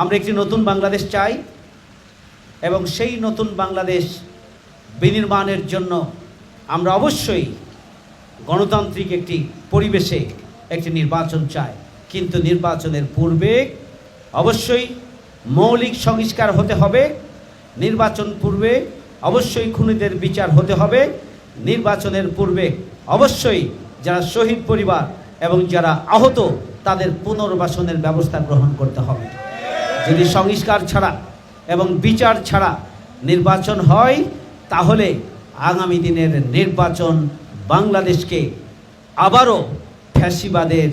আমরা একটি নতুন বাংলাদেশ চাই এবং সেই নতুন বাংলাদেশ বিনির্মাণের জন্য আমরা অবশ্যই গণতান্ত্রিক একটি পরিবেশে একটি নির্বাচন চাই। কিন্তু নির্বাচনের পূর্বে অবশ্যই মৌলিক সংস্কার হতে হবে। নির্বাচন পূর্বে অবশ্যই খুনিদের বিচার হতে হবে। নির্বাচনের পূর্বে অবশ্যই যারা শহীদ পরিবার এবং যারা আহত, তাদের পুনর্বাসনের ব্যবস্থা গ্রহণ করতে হবে। যদি সংস্কার ছাড়া এবং বিচার ছাড়া নির্বাচন হয়, তাহলে আগামী দিনের নির্বাচন বাংলাদেশকে আবারও ফ্যাসিবাদের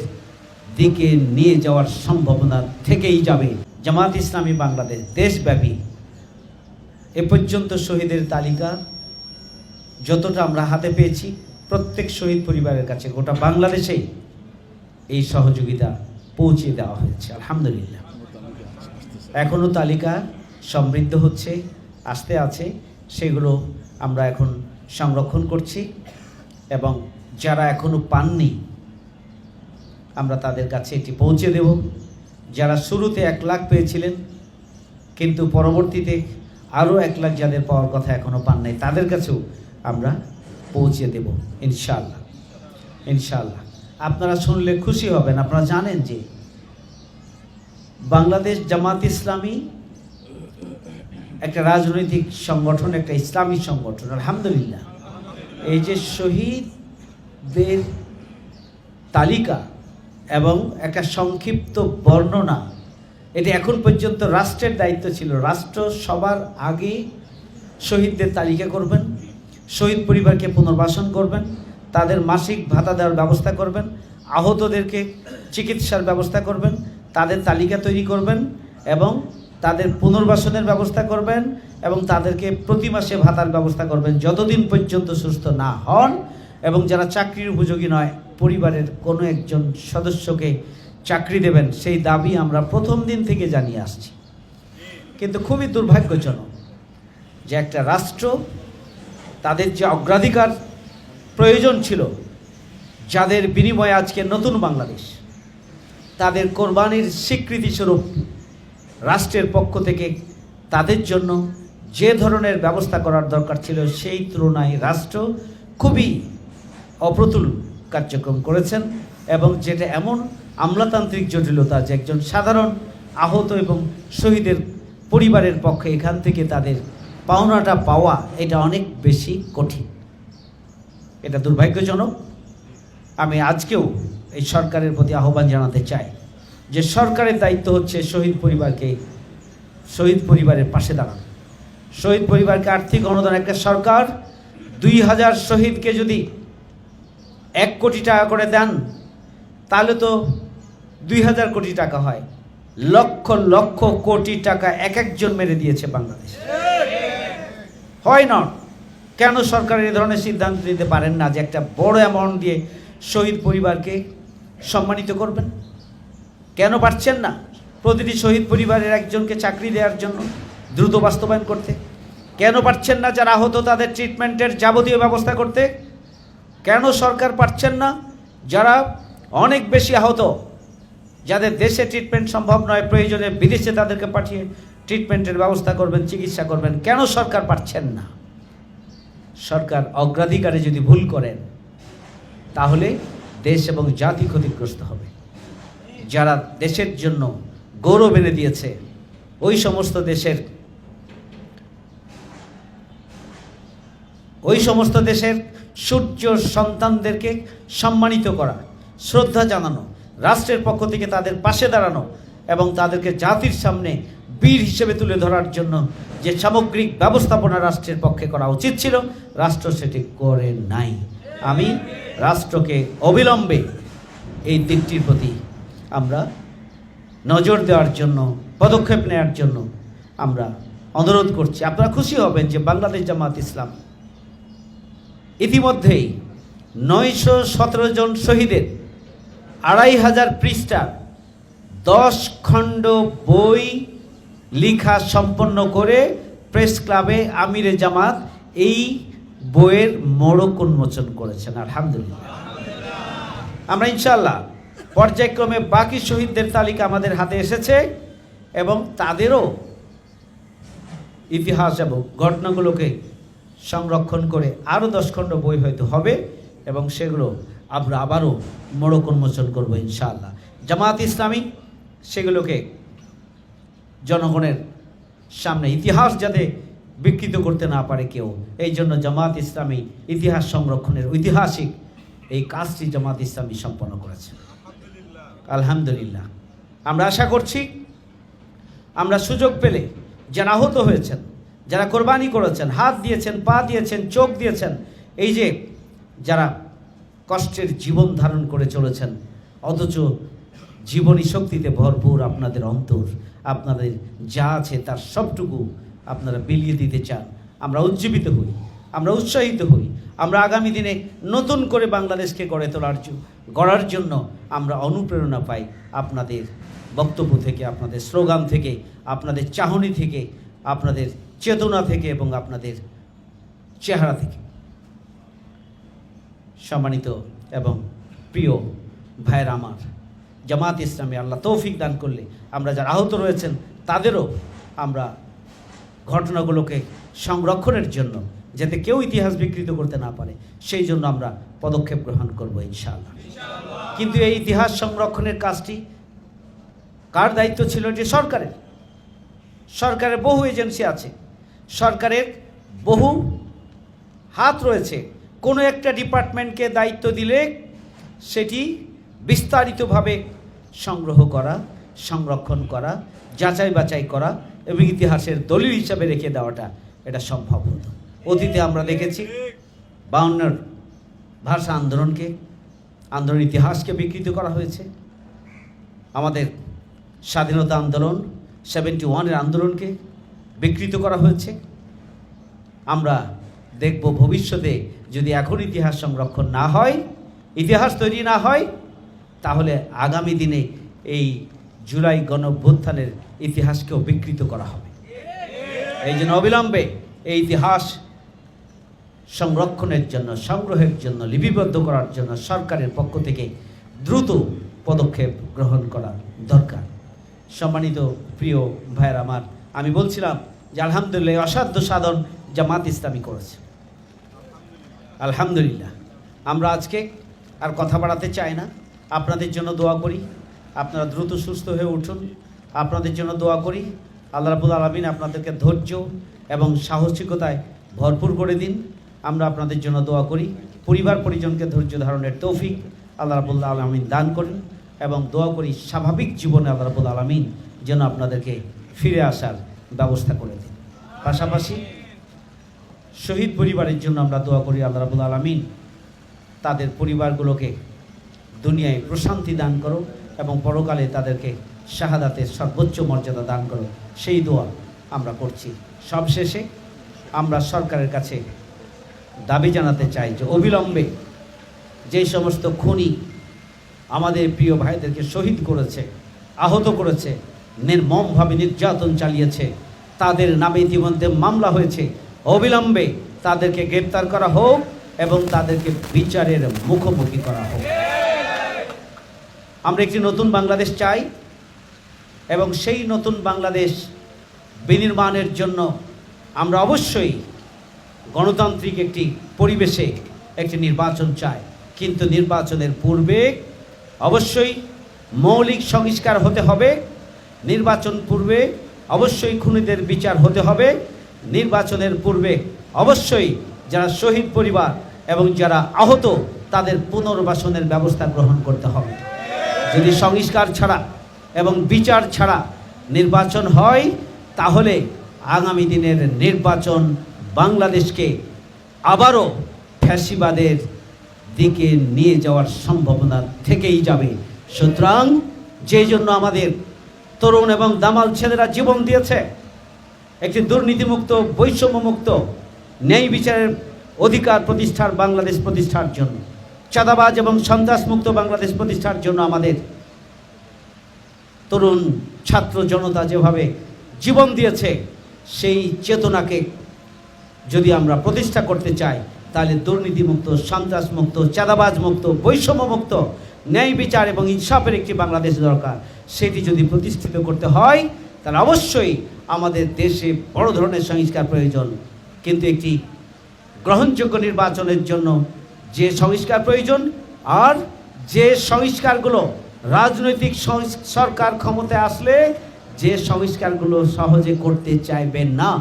দিকে নিয়ে যাওয়ার সম্ভাবনা থেকেই যাবে। জামাত ইসলামী বাংলাদেশ দেশব্যাপী। এ পর্যন্ত শহীদের তালিকা যতটা আমরা হাতে পেয়েছি, প্রত্যেক শহীদ পরিবারের কাছে গোটা বাংলাদেশেই এই সহযোগিতা পৌঁছে দেওয়া হয়েছে। আলহামদুলিল্লাহ। এখনও তালিকা সমৃদ্ধ হচ্ছে, আসতে আছে, সেগুলো আমরা এখন সংরক্ষণ করছি এবং যারা এখনও পাননি, আমরা তাদের কাছে এটি পৌঁছে দেব। যারা শুরুতে এক লাখ পেয়েছিলেন, কিন্তু পরবর্তীতে আরও এক লাখ যাদের পাওয়ার কথা এখনও পান নাই, তাদের কাছেও আমরা পৌঁছে দেব ইনশাল্লাহ ইনশাল্লাহ আপনারা শুনলে খুশি হবেন, আপনারা জানেন যে বাংলাদেশ জামাত ইসলামী একটা রাজনৈতিক সংগঠন, একটা ইসলামী সংগঠন, আলহামদুলিল্লাহ। এই যে শহীদদের তালিকা এবং একটা সংক্ষিপ্ত বর্ণনা, এটি এখন পর্যন্ত রাষ্ট্রের দায়িত্ব ছিল। রাষ্ট্র সবার আগে শহীদদের তালিকা করবেন, শহীদ পরিবারকে পুনর্বাসন করবেন, তাদের মাসিক ভাতা দেওয়ার ব্যবস্থা করবেন, আহতদেরকে চিকিৎসার ব্যবস্থা করবেন তাদের তালিকা তৈরি করবেন এবং তাদের পুনর্বাসনের ব্যবস্থা করবেন এবং তাদেরকে প্রতি মাসে ভাতার ব্যবস্থা করবেন, যতদিন পর্যন্ত সুস্থ না হন এবং যারা চাকরির উপযোগী নয়, পরিবারের কোনো একজন সদস্যকে চাকরি দেবেন, সেই দাবি আমরা প্রথম দিন থেকে জানিয়ে আসছি। কিন্তু খুবই দুর্ভাগ্যজনক যে একটা রাষ্ট্র, তাদের যে অগ্রাধিকার প্রয়োজন ছিল, যাদের বিনিময়ে আজকে নতুন বাংলাদেশ তাদের কোরবানির স্বীকৃতিস্বরূপ রাষ্ট্রের পক্ষ থেকে তাদের জন্য যে ধরনের ব্যবস্থা করার দরকার ছিল, সেই তুলনায় রাষ্ট্র খুবই অপ্রতুল কার্যক্রম করেছেন এবং যেটা এমন আমলাতান্ত্রিক জটিলতা যে একজন সাধারণ আহত এবং শহীদের পরিবারের পক্ষে এখান থেকে তাদের পাওনাটা পাওয়া এটা অনেক বেশি কঠিন। এটা দুর্ভাগ্যজনক। আমি আজকেও এই সরকারের প্রতি আহ্বান জানাতে চাই যে সরকারের দায়িত্ব হচ্ছে শহীদ পরিবারকে শহীদ পরিবারের পাশে দাঁড়ানো। শহীদ পরিবারকে আর্থিক অনুদান একটা সরকার, দুই হাজার শহীদকে যদি এক কোটি টাকা করে দেন, তাহলে তো দুই হাজার কোটি টাকা হয়। লক্ষ লক্ষ কোটি টাকা এক একজন মেরে দিয়েছে বাংলাদেশ। হয় না কেন সরকার এই ধরনের সিদ্ধান্ত নিতে পারেন না যে একটা বড় অ্যামাউন্ট দিয়ে শহীদ পরিবারকে সম্মানিত করবেন। কেন পারছেন না প্রতিটি শহীদ পরিবারের একজনকে চাকরি দেওয়ার জন্য দ্রুত বাস্তবায়ন করতে? কেন পারছেন না যারা আহত তাদের ট্রিটমেন্টের যাবতীয় ব্যবস্থা করতে? কেন সরকার পারছেন না যারা অনেক বেশি আহত, যাদের দেশে ট্রিটমেন্ট সম্ভব নয়, প্রয়োজনে বিদেশে তাদেরকে পাঠিয়ে ট্রিটমেন্টের ব্যবস্থা করবেন, চিকিৎসা করবেন? কেন সরকার পারছেন না? সরকার অগ্রাধিকারে যদি ভুল করেন, তাহলে দেশ এবং জাতি ক্ষতিগ্রস্ত হবে। যারা দেশের জন্য গৌরব এনে দিয়েছে, ওই সমস্ত দেশের ওই সমস্ত দেশের সূর্য সন্তানদেরকে সম্মানিত করা, শ্রদ্ধা জানানো, রাষ্ট্রের পক্ষ থেকে তাদের পাশে দাঁড়ানো এবং তাদেরকে জাতির সামনে বীর হিসেবে তুলে ধরার জন্য যে সামগ্রিক ব্যবস্থাপনা রাষ্ট্রের পক্ষে করা উচিত ছিল, রাষ্ট্র সেটি করে নাই। আমি রাষ্ট্রকে অবিলম্বে এই দিকটির প্রতি আমরা নজর দেওয়ার জন্য, পদক্ষেপ নেওয়ার জন্য আমরা অনুরোধ করছি। আপনারা খুশি হবেন যে বাংলাদেশ জামাত ইসলাম ইতিমধ্যেই নয়শো সতেরো জন শহীদের আড়াই হাজার পৃষ্ঠা, দশ খণ্ড বই লিখা সম্পন্ন করে প্রেস ক্লাবে আমিরে জামাত এই বইয়ের মোড়ক উন্মোচন করেছেন, আলহামদুলিল্লাহ। আমরা ইনশাল্লাহ পর্যায়ক্রমে বাকি শহীদদের তালিকা আমাদের হাতে এসেছে এবং তাদেরও ইতিহাস এবং ঘটনাগুলোকে সংরক্ষণ করে আরও দশ খণ্ড বই হয়তো হবে এবং সেগুলো আমরা আবারও মোড়ক উন্মোচন করব ইনশাআল্লাহ। জামাত ইসলামী সেগুলোকে জনগণের সামনে ইতিহাস যাতে বিকৃত করতে না পারে কেউ। এই জন্য জামাত ইসলামী ইতিহাস সংরক্ষণের ঐতিহাসিক এই কাজটি জামাত ইসলামী সম্পন্ন করেছে। আলহামদুলিল্লাহ। আমরা আশা করছি, আমরা সুযোগ পেলে যারা আহত হয়েছেন, যারা কোরবানি করেছেন, হাত দিয়েছেন, পা দিয়েছেন, চোখ দিয়েছেন, এই যে যারা কষ্টের জীবন ধারণ করে চলেছেন, অথচ জীবনী শক্তিতে ভরপুর আপনাদের অন্তর, আপনাদের যা আছে তার সবটুকু আপনারা বিলিয়ে দিতে চান। আমরা উজ্জীবিত হই, আমরা উৎসাহিত হই, আমরা আগামী দিনে নতুন করে বাংলাদেশকে গড়ে তোলার গড়ার জন্য আমরা অনুপ্রেরণা পাই আপনাদের বক্তব্য থেকে, আপনাদের স্লোগান থেকে, আপনাদের চাহনি থেকে, আপনাদের চেতনা থেকে এবং আপনাদের চেহারা থেকে। সম্মানিত এবং প্রিয় ভাইয়ের আমার, জামাত ইসলামে আল্লাহ তৌফিক দান করলে আমরা যারা আহত রয়েছেন, তাদেরও আমরা ঘটনাগুলোকে সংরক্ষণের জন্য, যাতে কেউ ইতিহাস বিকৃত করতে না পারে, সেই জন্য আমরা পদক্ষেপ গ্রহণ করব ইনশাআল্লাহ। কিন্তু এই ইতিহাস সংরক্ষণের কাজটি কার দায়িত্ব ছিল? এটি সরকারের। সরকারের বহু এজেন্সি আছে। সরকারের বহু হাত রয়েছে। কোনো একটা ডিপার্টমেন্টকে দায়িত্ব দিলে সেটি বিস্তারিতভাবে সংগ্রহ করা, সংরক্ষণ করা যাচাই বাছাই করা এবং ইতিহাসের দলিল হিসাবে রেখে দেওয়াটা এটা সম্ভব হতো অতীতে আমরা দেখেছি বাউন্নর ভাষা আন্দোলনকে, আন্দোলন ইতিহাসকে বিকৃত করা হয়েছে। আমাদের স্বাধীনতা আন্দোলন সেভেন্টি ওয়ানের আন্দোলনকে বিকৃত করা হয়েছে। আমরা দেখব ভবিষ্যতে যদি এখন ইতিহাস সংরক্ষণ না হয়, ইতিহাস তৈরি না হয়, তাহলে আগামী দিনে এই জুলাই গণভ্যুত্থানের ইতিহাসকেও বিকৃত করা হবে। এই জন্য অবিলম্বে এই ইতিহাস সংরক্ষণের জন্য, সংগ্রহের জন্য, লিপিবদ্ধ করার জন্য সরকারের পক্ষ থেকে দ্রুত পদক্ষেপ গ্রহণ করা দরকার। সম্মানিত প্রিয় ভাইয়ের আমার, আমি বলছিলাম যে আলহামদুলিল্লাহ অসাধ্য সাধন জামাত ইসলামী করেছে। আলহামদুলিল্লাহ। আমরা আজকে আর কথা বাড়াতে চাই না। আপনাদের জন্য দোয়া করি। আপনারা দ্রুত সুস্থ হয়ে উঠুন। আপনাদের জন্য দোয়া করি। আল্লাহ রাবুল আলমিন আপনাদেরকে ধৈর্য এবং সাহসিকতায় ভরপুর করে দিন। আমরা আপনাদের জন্য দোয়া করি। পরিবার পরিজনকে ধৈর্য ধারণের তৌফিক আল্লাহ রাবুল্লাহ আলমিন দান করেন এবং দোয়া করি স্বাভাবিক জীবনে আল্লাহ রাবুল আলমিন যেন আপনাদেরকে ফিরে আসার ব্যবস্থা করে দিন। পাশাপাশি শহীদ পরিবারের জন্য আমরা দোয়া করি আল্লাহ রাবুল আলমিন তাদের পরিবারগুলোকে দুনিয়ায় প্রশান্তি দান করো। এবং পরকালে তাদেরকে শাহাদাতের সর্বোচ্চ মর্যাদা দান করো। সেই দোয়া আমরা করছি। সবশেষে আমরা সরকারের কাছে দাবি জানাতে চাই যে অবিলম্বে যে সমস্ত খুনি আমাদের প্রিয় ভাইদেরকে শহীদ করেছে, আহত করেছে, নির্মমভাবে নির্যাতন চালিয়েছে, তাদের নামে ইতিমধ্যে মামলা হয়েছে, অবিলম্বে তাদেরকে গ্রেপ্তার করা হোক এবং তাদেরকে বিচারের মুখোমুখি করা হোক। আমরা একটি নতুন বাংলাদেশ চাই এবং সেই নতুন বাংলাদেশ বিনির্মাণের জন্য আমরা অবশ্যই গণতান্ত্রিক একটি পরিবেশে একটি নির্বাচন চাই। কিন্তু নির্বাচনের পূর্বে অবশ্যই মৌলিক সংস্কার হতে হবে। নির্বাচন পূর্বে অবশ্যই খুনিদের বিচার হতে হবে। নির্বাচনের পূর্বে অবশ্যই যারা শহীদ পরিবার এবং যারা আহত, তাদের পুনর্বাসনের ব্যবস্থা গ্রহণ করতে হবে। যদি সংস্কার ছাড়া এবং বিচার ছাড়া নির্বাচন হয়, তাহলে আগামী দিনের নির্বাচন বাংলাদেশকে আবারও ফ্যাসিবাদের দিকে নিয়ে যাওয়ার সম্ভাবনা থেকেই যাবে। সুতরাং যেই জন্য আমাদের তরুণ এবং দামাল ছেলেরা জীবন দিয়েছে, একটি দুর্নীতিমুক্ত, বৈষম্যমুক্ত, ন্যায় বিচারের অধিকার প্রতিষ্ঠার, বাংলাদেশ প্রতিষ্ঠার জন্য। চাঁদাবাজ এবং সন্ত্রাসমুক্ত বাংলাদেশ প্রতিষ্ঠার জন্য আমাদের তরুণ ছাত্র জনতা যেভাবে জীবন দিয়েছে, সেই চেতনাকে যদি আমরা প্রতিষ্ঠা করতে চাই, তাহলে দুর্নীতিমুক্ত, সন্ত্রাসমুক্ত চাঁদাবাজ মুক্ত বৈষম্যমুক্ত, ন্যায় বিচার এবং ইনসাফের একটি বাংলাদেশ দরকার। সেটি যদি প্রতিষ্ঠিত করতে হয়, তাহলে অবশ্যই আমাদের দেশে বড় ধরনের সংস্কার প্রয়োজন। কিন্তু একটি গ্রহণযোগ্য নির্বাচনের জন্য যে সংস্কার প্রয়োজন আর যে সংস্কারগুলো রাজনৈতিক সরকার ক্ষমতায় আসলে যে সংস্কারগুলো সহজে করতে চাইবেন না,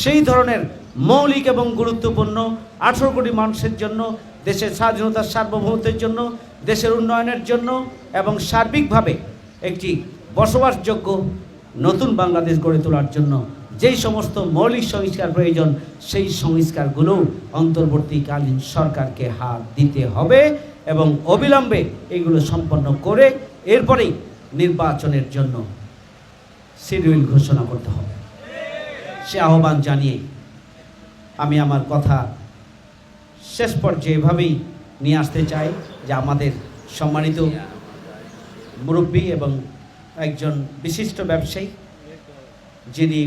সেই ধরনের মৌলিক এবং গুরুত্বপূর্ণ আঠেরো কোটি মানুষের জন্য, দেশের স্বাধীনতার সার্বভৌমত্বের জন্য, দেশের উন্নয়নের জন্য এবং সার্বিকভাবে একটি বসবাসযোগ্য নতুন বাংলাদেশ গড়ে তোলার জন্য যেই সমস্ত মৌলিক সংস্কার প্রয়োজন, সেই সংস্কারগুলো অন্তর্বর্তীকালীন সরকারকে হাত দিতে হবে এবং অবিলম্বে এগুলো সম্পন্ন করে এরপরেই নির্বাচনের জন্য শিডিউল ঘোষণা করতে হবে। সে আহ্বান জানিয়ে আমি আমার কথা শেষ পর্যায়ে এভাবেই নিয়ে আসতে চাই যে আমাদের সম্মানিত মুরব্বী এবং একজন বিশিষ্ট ব্যবসায়ী যিনি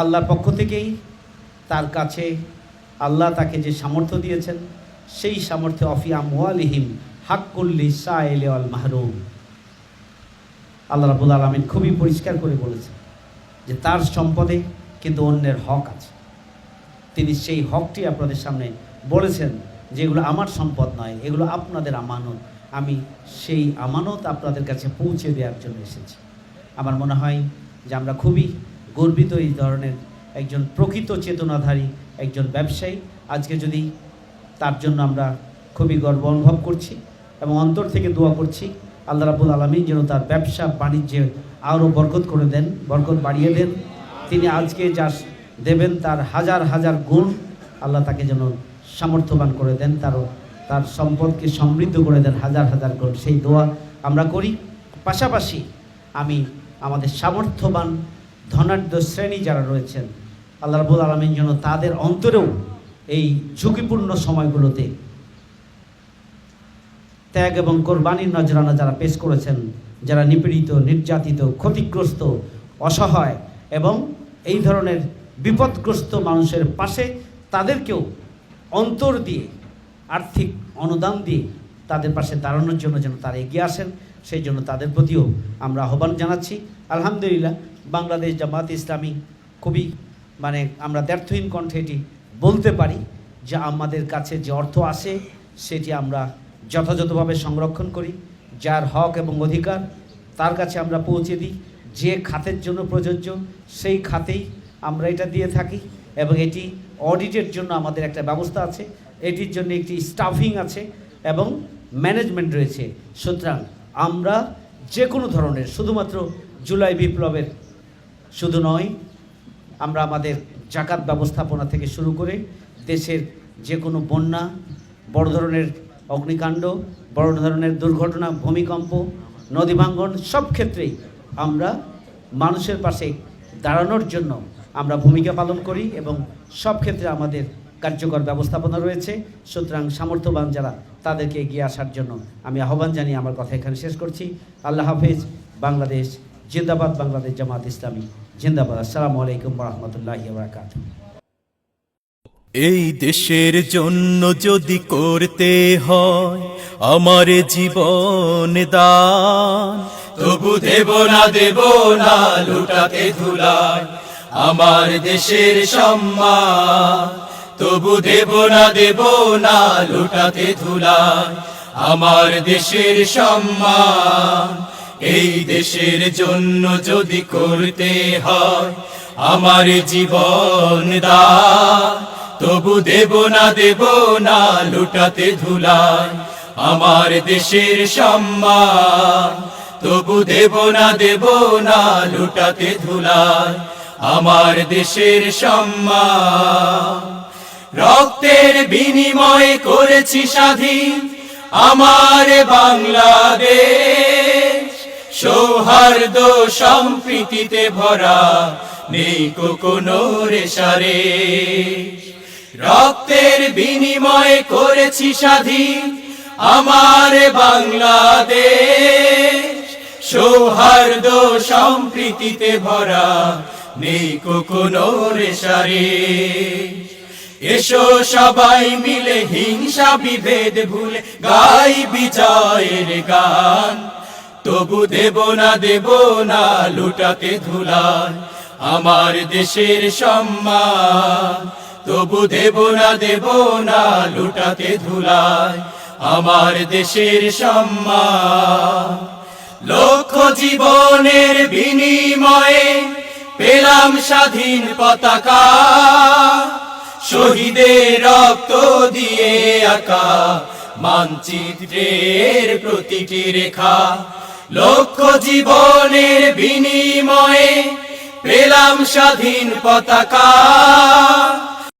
আল্লাহর পক্ষ থেকেই তার কাছে আল্লাহ তাকে যে সামর্থ্য দিয়েছেন, সেই সামর্থ্যে অফি আমওয়ালিহিম হাক্কুল্লি সাইল আল মাহরুম। আল্লাহ রাবুল আলমিন খুবই পরিষ্কার করে বলেছেন যে তার সম্পদে কিন্তু অন্যের হক আছে। তিনি সেই হকটি আপনাদের সামনে বলেছেন যেগুলো আমার সম্পদ নয়, এগুলো আপনাদের আমানত। আমি সেই আমানত আপনাদের কাছে পৌঁছে দেওয়ার জন্য এসেছি। আমার মনে হয় যে আমরা খুবই গর্বিত এই ধরনের একজন প্রকৃত চেতনাধারী একজন ব্যবসায়ী। আজকে যদি তার জন্য আমরা খুবই গর্ব অনুভব করছি এবং অন্তর থেকে দোয়া করছি, আল্লাহ রাবুল আলমী যেন তার ব্যবসা বাণিজ্যে আরও বরকত করে দেন, বরকত বাড়িয়ে দেন। তিনি আজকে যা দেবেন তার হাজার হাজার গুণ আল্লাহ তাকে যেন সামর্থ্যবান করে দেন, তারও তার সম্পদকে সমৃদ্ধ করে দেন হাজার হাজার গুণ। সেই দোয়া আমরা করি। পাশাপাশি আমি আমাদের সামর্থ্যবান ধনাঢ্য শ্রেণি যারা রয়েছেন, আল্লাহ রাবুল আলমিন যেন তাদের অন্তরেও এই ঝুঁকিপূর্ণ সময়গুলোতে ত্যাগ এবং কোরবানির নজরানা যারা পেশ করেছেন, যারা নিপীড়িত, নির্যাতিত, ক্ষতিগ্রস্ত, অসহায় এবং এই ধরনের বিপদগ্রস্ত মানুষের পাশে তাদেরকেও অন্তর দিয়ে, আর্থিক অনুদান দিয়ে তাদের পাশে দাঁড়ানোর জন্য যেন তারা এগিয়ে আসেন, সেই জন্য তাদের প্রতিও আমরা আহ্বান জানাচ্ছি। আলহামদুলিল্লাহ বাংলাদেশ জামাত ইসলামী খুবই মানে আমরা ব্যর্থহীন কণ্ঠে এটি বলতে পারি যে আমাদের কাছে যে অর্থ আসে সেটি আমরা যথাযথভাবে সংরক্ষণ করি, যার হক এবং অধিকার তার কাছে আমরা পৌঁছে দিই, যে খাতের জন্য প্রযোজ্য সেই খাতেই আমরা এটা দিয়ে থাকি এবং এটি অডিটের জন্য আমাদের একটা ব্যবস্থা আছে। এটির জন্য একটি স্টাফিং আছে এবং ম্যানেজমেন্ট রয়েছে। সুতরাং আমরা যে কোনো ধরনের, শুধুমাত্র জুলাই বিপ্লবের শুধু নয়, আমরা আমাদের জাকাত ব্যবস্থাপনা থেকে শুরু করে দেশের যে কোনো বন্যা, বড় ধরনের অগ্নিকাণ্ড, বড় ধরনের দুর্ঘটনা, ভূমিকম্প, নদী ভাঙ্গন, সব ক্ষেত্রেই আমরা মানুষের পাশে দাঁড়ানোর জন্য আমরা ভূমিকা পালন করি এবং সব ক্ষেত্রে আমাদের কার্যকর ব্যবস্থাপনা রয়েছে। সুতরাং সামর্থ্যবান যারা, তাদেরকে এগিয়ে আসার জন্য আমি আহ্বান জানিয়ে আমার কথা এখানে শেষ করছি। আল্লাহ হাফেজ, বাংলাদেশ জিন্দাবাদ বাংলাদেশ জামাত ইসলামী। জিন্দাবাদ। আসসালামু আলাইকুম রহমতুল্লাহ বারকাত এই দেশের জন্য যদি করতে হয় আমার জীবন দান, তবু দেব না দেব না, লুটাতে ধুলায় আমার দেশের সম্মান, তবু দেব না দেব না, লুটাতে ধুলায় আমার দেশের সম্মান এই দেশের জন্য যদি করতে হয়, আমার জীবন দান। তবু দেব না দেব না, লুটাতে ধুলায় আমার দেশের সম্মান। তবু দেব না দেব না, লুটাতে ধুলায় আমার দেশের সম্মান। রক্তের বিনিময়ে করেছি স্বাধীন আমার বাংলাদেশ। সৌহার্দ্য সম্প্রীতিতে ভরা নেই কোনো রেশারে। রক্তের বিনিময়ে করেছি স্বাধীন আমার বাংলাদেশ। সৌহার্দ্য সম্প্রীতিতে ভরা নেই কোনো রেশারে। এসো সবাই মিলে হিংসা বিভেদ ভুলে গাই বিজয়ের গান। তবু দেব না দেব না, লুটাতে ধুলায় আমার দেশের সম্মান। তবু দেব না দেব না, লুটাতে ধুলায় আমার দেশের সম্মান। লক্ষ জীবনের বিনিময়ে পেলাম স্বাধীন পতাকা। শহীদের রক্ত দিয়ে আঁকা মানচিত্রের প্রতিটি রেখা। লক্ষ জীবনের বিনিময়ে পেলাম স্বাধীন পতাকা।